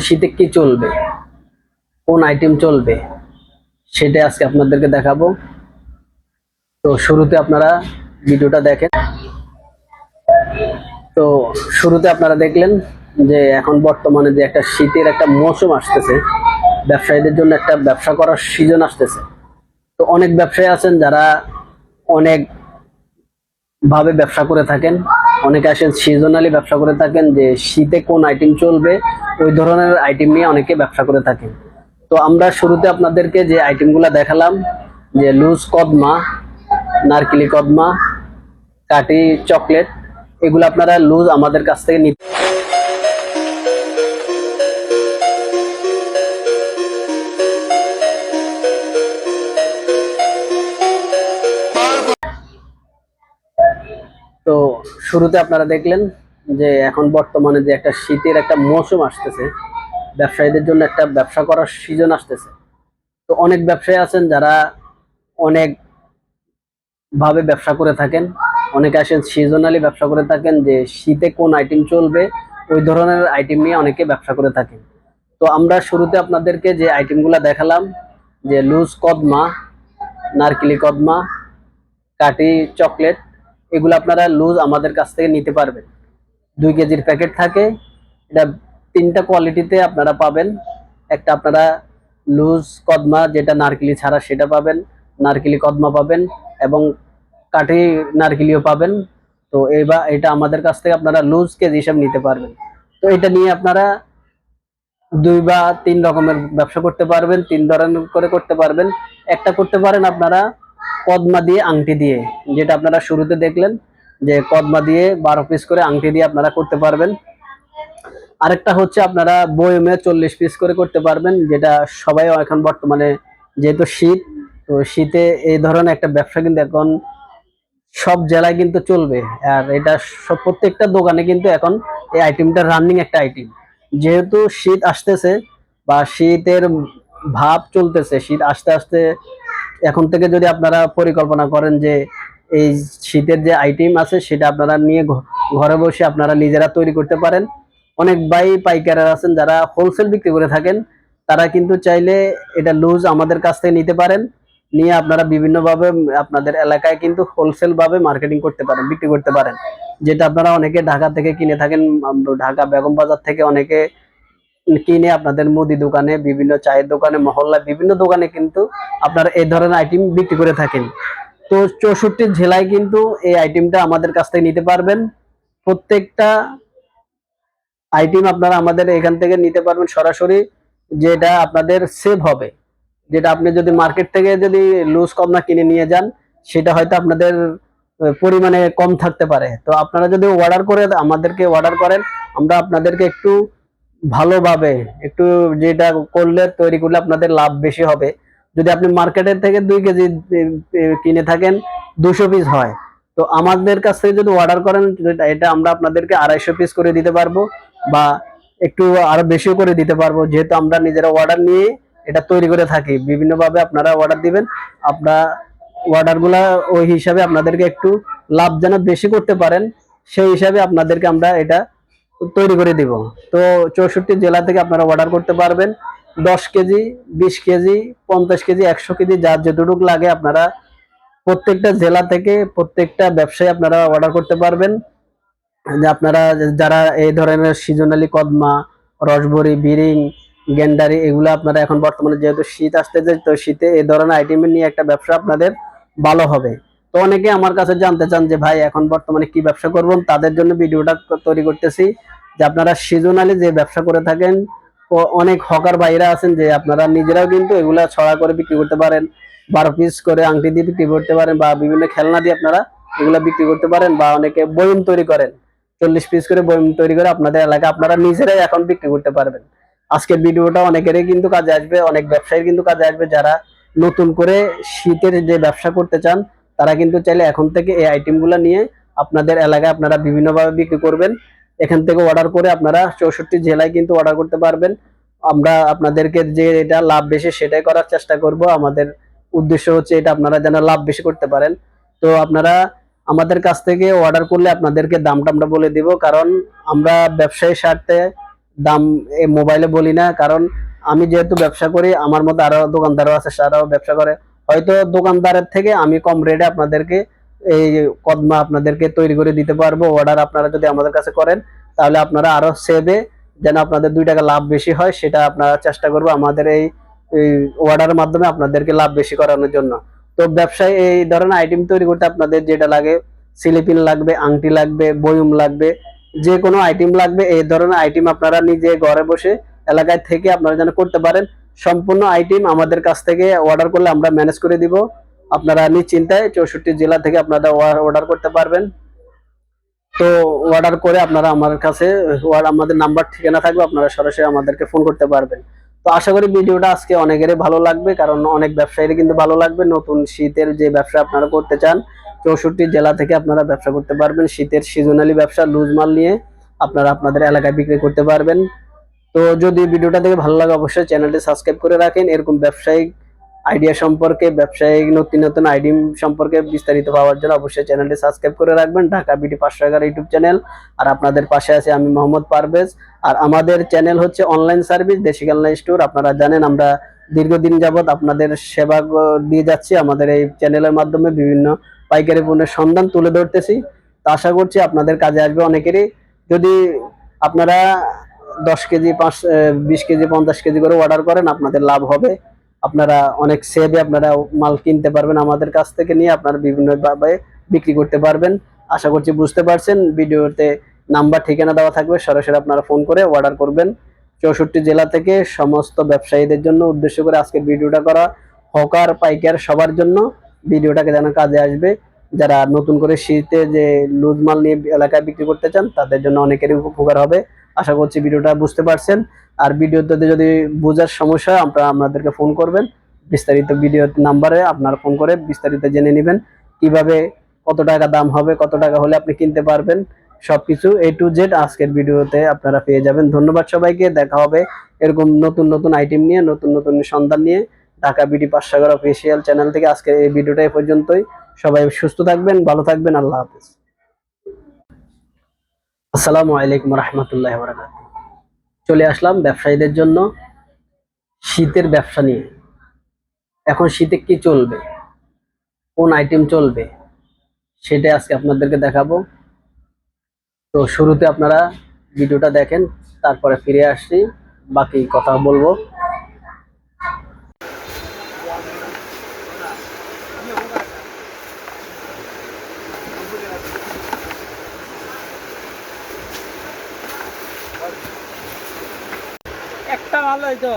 শীতে কি চলবে? কোন আইটেম চলবে? সেটা আজকে আপনাদেরকে দেখাবো। তো শুরুতে আপনারা ভিডিওটা দেখেন। তো শুরুতে আপনারা দেখলেন যে এখন বর্তমানে যে একটা শীতের একটা মৌসুম আসতেছে, ব্যবসায়ীদের জন্য একটা ব্যবসা করার সিজন আসতেছে। তো অনেক ব্যবসায়ী আছেন যারা অনেক ভাবে ব্যবসা করে থাকেন। অনেকে আসেন সিজনালি ব্যবসা করে থাকেন যে শীতে কোন আইটেম চলবে, ওই ধরনের আইটেম নিয়ে অনেকে ব্যবসা করে থাকেন। তো আমরা শুরুতে আপনাদেরকে যে আইটেমগুলো দেখালাম, যে লুজ কদমা নারকেলি কদমা কাটি চকলেট এগুলো আপনারা লুজ আমাদের কাছ থেকে নিতে শুরুতে আপনারা দেখলেন যে এখন বর্তমানে যে একটা শীতের একটা মৌসুম আসতেছে, ব্যবসায়ীদের জন্য একটা ব্যবসা করার সিজন আসতেছে। তো অনেক ব্যবসায়ী আছেন যারা অনেক ভাবে ব্যবসা করে থাকেন, অনেকে আসেন সিজনালি ব্যবসা করে থাকেন যে শীতে কোন আইটেম চলবে, ওই ধরনের আইটেম নিয়ে অনেকে ব্যবসা করে থাকেন। তো আমরা শুরুতে আপনাদেরকে যে আইটেমগুলো দেখালাম, যে লুজ কদমা নারকেলি কদমা কাটি চকলেট এগুলো আপনারা লুজ আমাদের কাছ থেকে নিতে পারবেন। দুই কেজির প্যাকেট থাকে, এটা তিনটা কোয়ালিটিতে আপনারা পাবেন। একটা আপনারা লুজ কদমা, যেটা নারকেলি ছাড়া সেটা পাবেন, নারকেলি কদমা পাবেন এবং কাঠি নারকেলিও পাবেন। তো এবার এটা আমাদের কাছ থেকে আপনারা লুজ কেজি হিসাব নিতে পারবেন। তো এটা নিয়ে আপনারা দুই বা তিন রকমের ব্যবসা করতে পারবেন, তিন ধরনের করে করতে পারবেন। একটা করতে পারেন আপনারা কদমা দিয়ে আংটি দিয়ে, যেটা আপনারা শুরুতে দেখলেন যে কদমা দিয়ে বারো পিস করে আংটি দিয়ে আপনারা করতে পারবেন। আরেকটা হচ্ছে আপনারা বয়মে চল্লিশ পিস করে করতে পারবেন, যেটা সবাই এখন বর্তমানে যেহেতু শীত, তো শীতে এই ধরনের একটা ব্যবসা কিন্তু এখন সব জেলায় কিন্তু চলবে। আর এটা সব প্রত্যেকটা দোকানে কিন্তু এখন এই আইটেমটা রানিং একটা আইটেম যেহেতু শীত আসতেছে বা শীতের ভাব চলতেছে, শীত আস্তে আস্তে এখন থেকে যদি আপনারা পরিকল্পনা করেন যে এই শীতের যে আইটেম আছে, সেটা আপনারা নিয়ে ঘরে বসে আপনারা নিজেরা তৈরি করতে পারেন। অনেক বাই পাইকাররা আছেন যারা হোলসেল বিক্রি করে থাকেন। তারা কিন্তু চাইলে এটা লুজ আমাদের কাছ থেকে নিতে পারেন। নিয়ে আপনারা বিভিন্নভাবে আপনাদের এলাকায় কিন্তু হোলসেলভাবে মার্কেটিং করতে পারেন, বিক্রি করতে পারেন। যেটা আপনারা অনেকে ঢাকা থেকে কিনে থাকেন, ঢাকা বেগম বাজার থেকে অনেকে কিনে আপনাদের মুদি দোকানে, বিভিন্ন চায়ের দোকানে, মহল্লায় বিভিন্ন দোকানে কিন্তু আপনারা এই ধরনের আইটেম বিক্রি করে থাকেন। তো চৌষট্টি জেলায় কিন্তু এই আইটেমটা আমাদের কাছ থেকে নিতে পারবেন। প্রত্যেকটা আইটেম আপনারা আমাদের এখান থেকে নিতে পারবেন সরাসরি, যেটা আপনাদের সেভ হবে। যেটা আপনি যদি মার্কেট থেকে যদি লুজ কম না কিনে নিয়ে যান, সেটা হয়তো আপনাদের পরিমাণে কম থাকতে পারে। তো আপনারা যদি অর্ডার করে আমাদেরকে অর্ডার করেন, আমরা আপনাদেরকে একটু ভালোভাবে একটু যেটা করলে তৈরি করলে আপনাদের লাভ বেশি হবে। যদি আপনি মার্কেটের থেকে দুই কেজি কিনে থাকেন, দুশো পিস হয়। তো আমাদের কাছ থেকে যদি অর্ডার করেন এটা আমরা আপনাদেরকে আড়াইশো পিস করে দিতে পারব বা একটু আরও বেশিও করে দিতে পারব। যেহেতু আমরা নিজেরা অর্ডার নিয়ে এটা তৈরি করে থাকি, বিভিন্নভাবে আপনারা অর্ডার দিবেন। আপনারা অর্ডারগুলা ওই হিসাবে আপনাদেরকে একটু লাভ যেন বেশি করতে পারেন। সেই হিসাবে আপনাদেরকে আমরা এটা তৈরি করে দিব। তো চৌষট্টি জেলা থেকে আপনারা অর্ডার করতে পারবেন। দশ কেজি, বিশ কেজি, পঞ্চাশ কেজি, একশো কেজি, যার যতটুকু লাগে আপনারা প্রত্যেকটা জেলা থেকে প্রত্যেকটা ব্যবসায়ী আপনারা অর্ডার করতে পারবেন। যে আপনারা যারা এই ধরনের সিজনালি কদমা রসবরি বিরিং, গেন্ডারি, এগুলো আপনারা এখন বর্তমানে যেহেতু শীত আসতে আসতেছে, তো শীতে এই ধরনের আইটেম নিয়ে একটা ব্যবসা আপনাদের ভালো হবে। তো অনেকে আমার কাছে জানতে চান যে, ভাই, এখন বর্তমানে কি ব্যবসা করব? তাদের জন্য ভিডিওটা তৈরি করতেছি। যে আপনারা সিজনালি যে ব্যবসা করে থাকেন অনেক হকার বাইরা আছেন যে আপনারা নিজেরাও কিন্তু এগুলা ছড়া করে বিক্রি করতে পারেন, বারো পিস করে আংটি দিয়ে বিক্রি করতে পারেন বা বিভিন্ন খেলনা দিয়ে আপনারা এগুলা বিক্রি করতে পারেন বা অনেকে বয়ম তৈরি করেন। চল্লিশ পিস করে বয়ম তৈরি করে আপনাদের এলাকায় আপনারা নিজেরাই এখন বিক্রি করতে পারবেন। আজকের ভিডিওটা অনেকেরই কিন্তু কাজে আসবে, অনেক ব্যবসায়ীর কিন্তু কাজে আসবে যারা নতুন করে শীতের যে ব্যবসা করতে চান, তারা কিন্তু চাইলে এখন থেকে এই আইটেমগুলো নিয়ে আপনাদের এলাকায় আপনারা বিভিন্নভাবে বিক্রি করবেন। এখান থেকে অর্ডার করে আপনারা চৌষট্টি জেলায় কিন্তু অর্ডার করতে পারবেন। আমরা আপনাদেরকে যে এটা লাভ বেশি সেটাই করার চেষ্টা করব। আমাদের উদ্দেশ্য হচ্ছে এটা আপনারা যেন লাভ বেশি করতে পারেন। তো আপনারা আমাদের কাছ থেকে অর্ডার করলে আপনাদেরকে দামটা আমরা বলে দিব। কারণ আমরা ব্যবসায়ী স্বার্থে দাম এই মোবাইলে বলি না। কারণ আমি যেহেতু ব্যবসা করি, আমার মতো আরও দোকানদারও আছে তারাও ব্যবসা করে। হয়তো দোকানদারের থেকে আমি কম রেটে আপনাদেরকে এই কদমা আপনাদেরকে তৈরি করে দিতে পারব। অর্ডার আপনারা যদি আমাদের কাছে করেন, তাহলে আপনারা আরও সেভে যেন আপনাদের দুই টাকা লাভ বেশি হয়, সেটা আপনারা চেষ্টা করব আমাদের এই অর্ডারের মাধ্যমে আপনাদেরকে লাভ বেশি করানোর জন্য। তো ব্যবসায় এই ধরনের আইটেম তৈরি করতে আপনাদের যেটা লাগে, সিলিপিন লাগবে, আংটি লাগবে, বয়ুম লাগবে, যে কোনো আইটেম লাগবে, এই ধরনের আইটেম আপনারা নিজে ঘরে বসে এলাকায় থেকে আপনারা যেন করতে পারেন। সম্পূর্ণ আইটেম আমাদের কাছ থেকে অর্ডার করলে আমরা ম্যানেজ করে দিব। আপনারা নিশ্চিন্তায় চৌষট্টি জেলা থেকে আপনারা অর্ডার করতে পারবেন। তো অর্ডার করে আপনারা আমার কাছে আমাদের নাম্বার ঠিকানা থাকবে, আপনারা সরাসরি আমাদেরকে ফোন করতে পারবেন। তো আশা করি ভিডিওটা আজকে অনেকেরই ভালো লাগবে, কারণ অনেক ব্যবসায়ীরই কিন্তু ভালো লাগবে। নতুন শীতের যে ব্যবসা আপনারা করতে চান, চৌষট্টি জেলা থেকে আপনারা ব্যবসা করতে পারবেন। শীতের সিজনালি ব্যবসা লুজ মাল নিয়ে আপনারা আপনাদের এলাকায় বিক্রি করতে পারবেন। তো যদি ভিডিওটা দেখে ভালো লাগে, অবশ্যই চ্যানেলটি সাবস্ক্রাইব করে রাখেন। এরকম ব্যবসায়িক আইডিয়া সম্পর্কে, ব্যবসায়িক নতুন নতুন আইডিম সম্পর্কে বিস্তারিত পাওয়ার জন্য অবশ্যই চ্যানেলটি সাবস্ক্রাইব করে রাখবেন। ঢাকা বিটি পাঁচশো এগারো ইউটিউব চ্যানেল। আর আপনাদের পাশে আছে আমি মোহাম্মদ পারভেজ। আর আমাদের চ্যানেল হচ্ছে অনলাইন সার্ভিস দেশি কালনা স্টোর। আপনারা জানেন আমরা দীর্ঘদিন যাবৎ আপনাদের সেবা দিয়ে যাচ্ছি। আমাদের এই চ্যানেলের মাধ্যমে বিভিন্ন পাইকারি পণ্যের সন্ধান তুলে ধরতেছি। তো আশা করছি আপনাদের কাজে আসবে অনেকেরই। যদি আপনারা দশ কেজি, পাঁচ বিশ কেজি, পঞ্চাশ কেজি করে অর্ডার করেন, আপনাদের লাভ হবে। আপনারা অনেক সেভে আপনারা মাল কিনতে পারবেন আমাদের কাছ থেকে নিয়ে আপনারা বিভিন্নভাবে বিক্রি করতে পারবেন। আশা করছি বুঝতে পারছেন, ভিডিওতে নাম্বার, ঠিকানা দেওয়া থাকবে, সরাসরি আপনারা ফোন করে অর্ডার করবেন। চৌষট্টি জেলা থেকে সমস্ত ব্যবসায়ীদের জন্য উদ্দেশ্য করে আজকের ভিডিওটা করা হকার পাইকার সবার জন্য ভিডিওটাকে যেন কাজে আসবে। যারা নতুন করে শীতে যে লুজ মাল নিয়ে এলাকায় বিক্রি করতে চান, তাদের জন্য অনেকেরই উপকার হবে। আশা করছি ভিডিওটা বুঝতে পারছেন। আর ভিডিওতে যদি বোঝার সমস্যা আপনারা আমাদেরকে ফোন করবেন। বিস্তারিত ভিডিও নাম্বারে আপনারা ফোন করে বিস্তারিত জেনে নেবেন। কীভাবে কত টাকা দাম হবে, কত টাকা হলে আপনি কিনতে পারবেন, সবকিছু এ টু জেড আজকের ভিডিওতে আপনারা পেয়ে যাবেন। ধন্যবাদ সবাইকে, দেখা হবে এরকম নতুন নতুন আইটেম নিয়ে, নতুন নতুন সন্ধান নিয়ে Dhaka BD Panchsagar official channel থেকে আজকের এই ভিডিওটা পর্যন্তই। সবাই সুস্থ থাকবেন, ভালো থাকবেন, আল্লাহ হাফিজ। আসসালামু আলাইকুম রহমতুল্লাহ বরাকাত চলে আসলাম ব্যবসায়ীদের জন্য শীতের ব্যবসা নিয়ে। এখন শীতে কি চলবে? কোন আইটেম চলবে? সেটা আজকে আপনাদেরকে দেখাবো। তো শুরুতে আপনারা ভিডিওটা দেখেন, তারপরে ফিরে আসি, বাকি কথা বলব একটা ভালো হইতো